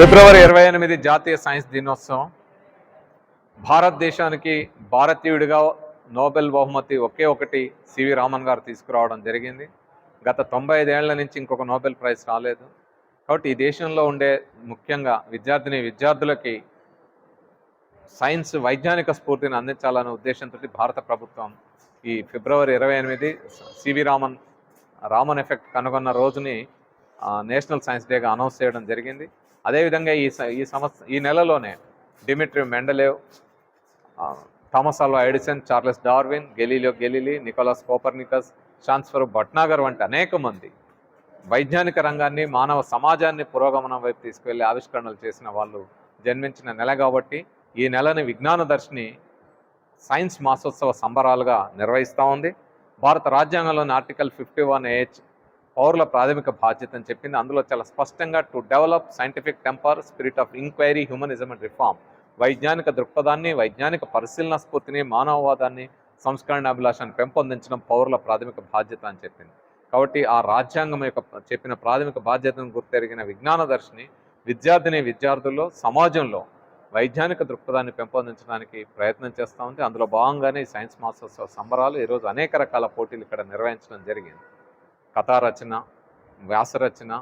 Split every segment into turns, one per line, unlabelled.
ఫిబ్రవరి ఇరవై ఎనిమిది జాతీయ సైన్స్ దినోత్సవం. భారతదేశానికి భారతీయుడిగా నోబెల్ బహుమతి ఒకే ఒకటి సివి రామన్ గారు తీసుకురావడం జరిగింది. గత తొంభై ఐదేళ్ళ నుంచి ఇంకొక నోబెల్ ప్రైజ్ రాలేదు. కాబట్టి ఈ దేశంలో ఉండే ముఖ్యంగా విద్యార్థిని విద్యార్థులకి సైన్స్ వైజ్ఞానిక స్ఫూర్తిని అందించాలనే ఉద్దేశంతో భారత ప్రభుత్వం ఈ ఫిబ్రవరి ఇరవై ఎనిమిది సివి రామన్ రామన్ ఎఫెక్ట్ కనుగొన్న రోజుని నేషనల్ సైన్స్ డేగా అనౌన్స్ చేయడం జరిగింది. అదేవిధంగా ఈ ఈ సంవత్సరం ఈ నెలలోనే Dmitri Mendeleev Thomas Alva Edison Charles Darwin Galileo Galilei Nicolaus Copernicus షాన్స్ఫర్ Bhatnagar వంటి అనేక మంది వైజ్ఞానిక రంగాన్ని మానవ సమాజాన్ని పురోగమనం వైపు తీసుకువెళ్ళే ఆవిష్కరణలు చేసిన వాళ్ళు జన్మించిన నెల కాబట్టి ఈ నెలని విజ్ఞాన దర్శిని సైన్స్ మాసోత్సవ సంబరాలుగా నిర్వహిస్తూ ఉంది. భారత రాజ్యాంగంలోని ఆర్టికల్ ఫిఫ్టీ వన్ ఏహెచ్ పౌరుల ప్రాథమిక బాధ్యత అని చెప్పింది. అందులో చాలా స్పష్టంగా to develop scientific temper spirit of inquiry humanism and reform వైజ్ఞానిక దృక్పథాన్ని వైజ్ఞానిక పరిశీలన స్ఫూర్తిని మానవవాదాన్ని సంస్కరణ అభిలాషాన్ని పెంపొందించడం పౌరుల ప్రాథమిక బాధ్యత అని చెప్పింది. కాబట్టి ఆ రాజ్యాంగం యొక్క చెప్పిన ప్రాథమిక బాధ్యతను గుర్తెరిగిన విజ్ఞాన దర్శిని విద్యార్థిని విద్యార్థుల్లో సమాజంలో వైజ్ఞానిక దృక్పథాన్ని పెంపొందించడానికి ప్రయత్నం చేస్తూ ఉంది అందులో భాగంగానే సైన్స్ మాసోత్సవ సంబరాలు ఈరోజు అనేక రకాల పోటీలు ఇక్కడ నిర్వహించడం జరిగింది. కథా రచన వ్యాస రచన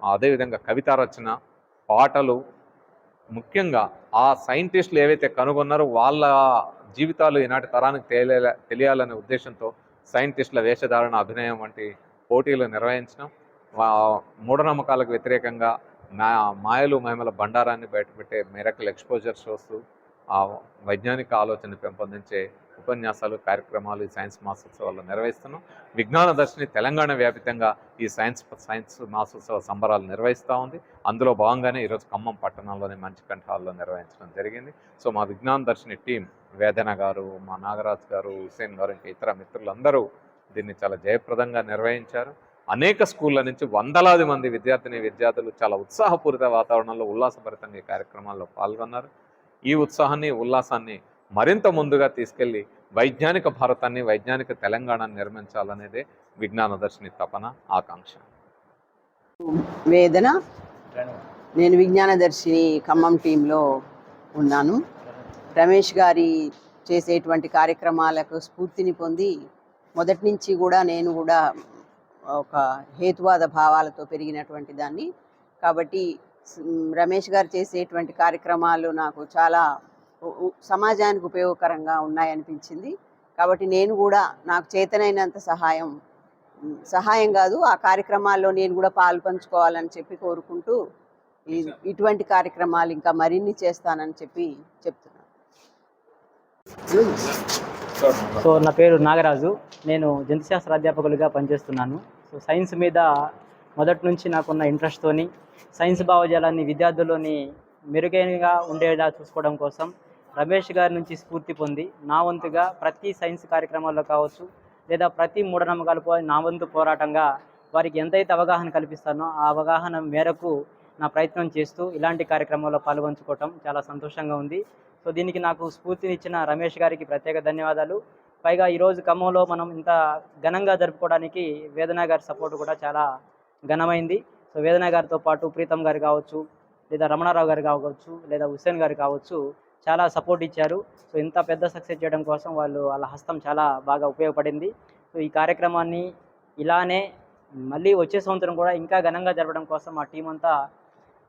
అదేవిధంగా కవితా రచన పాటలు. ముఖ్యంగా ఆ సైంటిస్టులు ఏవైతే కనుగొన్నారో వాళ్ళ జీవితాలు ఈనాటి తరానికి తెలియ తెలియాలనే ఉద్దేశంతో సైంటిస్టుల వేషధారణ అభినయం వంటి పోటీలు నిర్వహించడం మూఢనమ్మకాలకు వ్యతిరేకంగా మా మాయలు మహిమల బండారాన్ని బయటపెట్టే మిరకల్ ఎక్స్పోజర్ షోస్ ఆ వైజ్ఞానిక ఆలోచన పెంపొందించే ఉపన్యాసాలు కార్యక్రమాలు ఈ సైన్స్ మాసోత్సవాల్లో నిర్వహిస్తున్నాం. విజ్ఞాన దర్శిని తెలంగాణ వ్యాపితంగా ఈ సైన్స్ సైన్స్ మాసోత్సవ సంబరాలు నిర్వహిస్తూ ఉంది. అందులో భాగంగానే ఈరోజు ఖమ్మం పట్టణంలోని మంచి కంఠాల్లో నిర్వహించడం జరిగింది. సో మా విజ్ఞాన దర్శిని టీం వేదన గారు మా నాగరాజ్ గారు హుసేన్ గారు ఇంకా ఇతర మిత్రులందరూ దీన్ని చాలా జయప్రదంగా నిర్వహించారు. అనేక స్కూళ్ళ నుంచి వందలాది మంది విద్యార్థిని విద్యార్థులు చాలా ఉత్సాహపూరిత వాతావరణంలో ఉల్లాసభరితంగా ఈ కార్యక్రమాల్లో పాల్గొన్నారు. ఈ ఉత్సాహాన్ని ఉల్లాసాన్ని మరింత ముందుగా తీసుకెళ్ళి వైజ్ఞానిక భారతాన్ని వైజ్ఞానిక తెలంగాణను నిర్మించాలనేదే విజ్ఞాన దర్శిని తపన ఆకాంక్ష.
వేదన. నేను విజ్ఞాన దర్శిని ఖమ్మం టీంలో ఉన్నాను. రమేష్ గారి చేసేటువంటి కార్యక్రమాలకు స్ఫూర్తిని పొంది మొదటి నుంచి కూడా నేను కూడా ఒక హేతువాద భావాలతో పెరిగినటువంటి దాన్ని. కాబట్టి రమేష్ గారు చేసేటువంటి కార్యక్రమాలు నాకు చాలా సమాజానికి ఉపయోగకరంగా ఉన్నాయనిపించింది. కాబట్టి నేను కూడా నాకు చేతనైనంత సహాయం సహాయం కాదు ఆ కార్యక్రమాల్లో నేను కూడా పాలు పంచుకోవాలని చెప్పి కోరుకుంటూ ఇటువంటి కార్యక్రమాలు ఇంకా మరిన్ని చేస్తానని చెప్పి చెప్తున్నాను
సో నా పేరు నాగరాజు. నేను జంతుశాస్త్ర అధ్యాపకులుగా పనిచేస్తున్నాను. సో సైన్స్ మీద మొదటి నుంచి నాకున్న ఇంట్రెస్ట్తోని సైన్స్ భావజాలాన్ని విద్యార్థుల్లోని మెరుగైనగా ఉండేలా చూసుకోవడం కోసం రమేష్ గారి నుంచి స్ఫూర్తి పొంది నా వంతుగా ప్రతి సైన్స్ కార్యక్రమాల్లో కావచ్చు లేదా ప్రతి మూఢనమ్మకాలు నా వంతు పోరాటంగా వారికి ఎంతైతే అవగాహన కల్పిస్తానో ఆ అవగాహన మేరకు నా ప్రయత్నం చేస్తూ ఇలాంటి కార్యక్రమాల్లో పాల్గొంచుకోవటం చాలా సంతోషంగా ఉంది. సో దీనికి నాకు స్ఫూర్తినిచ్చిన రమేష్ గారికి ప్రత్యేక ధన్యవాదాలు. పైగా ఈరోజు ఖమ్మంలో మనం ఇంత ఘనంగా జరుపుకోవడానికి వేదన గారి సపోర్ట్ కూడా చాలా ఘనమైంది. సో వేదన గారితో పాటు ప్రీతం గారు కావచ్చు లేదా రమణారావు గారు కావచ్చు లేదా హుస్సేన్ గారు కావచ్చు చాలా సపోర్ట్ ఇచ్చారు. సో ఇంత పెద్ద సక్సెస్ చేయడం కోసం వాళ్ళు వాళ్ళ హస్తం చాలా బాగా ఉపయోగపడింది. సో ఈ కార్యక్రమాన్ని ఇలానే మళ్ళీ వచ్చే సంవత్సరం కూడా ఇంకా ఘనంగా జరపడం కోసం మా టీం అంతా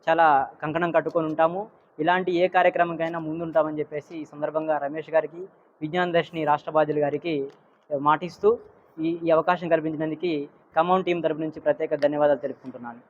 చాలా కంకణం కట్టుకొని ఉంటాము. ఇలాంటి ఏ కార్యక్రమంకైనా ముందుంటామని చెప్పేసి ఈ సందర్భంగా రమేష్ గారికి విజ్ఞాన దర్శిని రాష్ట్ర బాధ్యులు గారికి మాటిస్తూ ఈ ఈ అవకాశం కల్పించినందుకు ఖమ్మం టీం తరపు నుంచి ప్రత్యేక ధన్యవాదాలు తెలుపుకుంటున్నాను.